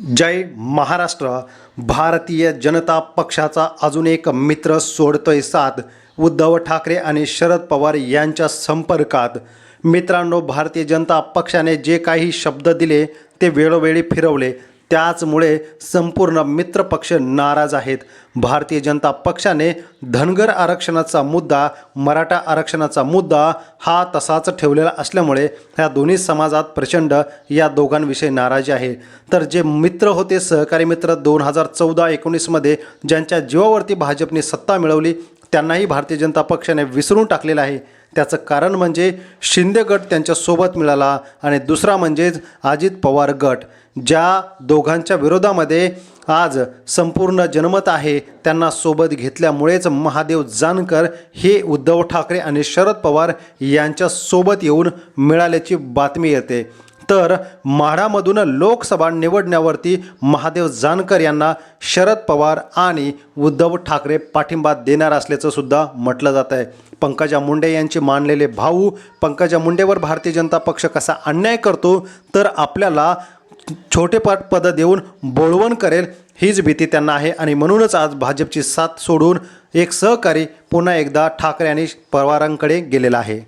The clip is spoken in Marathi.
जय महाराष्ट्र. भारतीय जनता पक्षाचा अजून एक मित्र सोडतोय साथ. उद्धव ठाकरे आणि शरद पवार यांच्या संपर्कात. मित्रांनो भारतीय जनता पक्षाने जे काही शब्द दिले ते वेळोवेळी फिरवले. त्याचमुळे संपूर्ण मित्रपक्ष नाराज आहेत. भारतीय जनता पक्षाने धनगर आरक्षणाचा मुद्दा मराठा आरक्षणाचा मुद्दा हा तसाच ठेवलेला असल्यामुळे ह्या दोन्ही समाजात प्रचंड या दोघांविषयी नाराजी आहे. तर जे मित्र होते सहकारी मित्र दोन हजार चौदा एकोणीसमध्ये ज्यांच्या जीवावरती भाजपने सत्ता मिळवली त्यांनाही भारतीय जनता पक्षाने विसरून टाकलेलं आहे. त्याचं कारण म्हणजे शिंदे गट त्यांच्यासोबत मिळाला आणि दुसरा म्हणजेच अजित पवार गट ज्या दोघांच्या विरोधामध्ये आज संपूर्ण जनमत आहे त्यांना सोबत घेतल्यामुळेच महादेव जानकर हे उद्धव ठाकरे आणि शरद पवार यांच्यासोबत येऊन मिळाल्याची बातमी येते. तर म्हाडामधून लोकसभा निवडण्यावरती महादेव जानकर यांना शरद पवार आणि उद्धव ठाकरे पाठिंबा देणार असल्याचं सुद्धा म्हटलं जात आहे. पंकजा मुंडे यांचे मानलेले भाऊ पंकजा मुंडेवर भारतीय जनता पक्ष कसा अन्याय करतो तर आपल्याला छोटे पद पदं देऊन बोळवण करेल हीच भीती त्यांना आहे. आणि म्हणूनच आज भाजपची साथ सोडून एक सहकारी पुन्हा एकदा ठाकरे आणि पवारांकडे गेलेला आहे.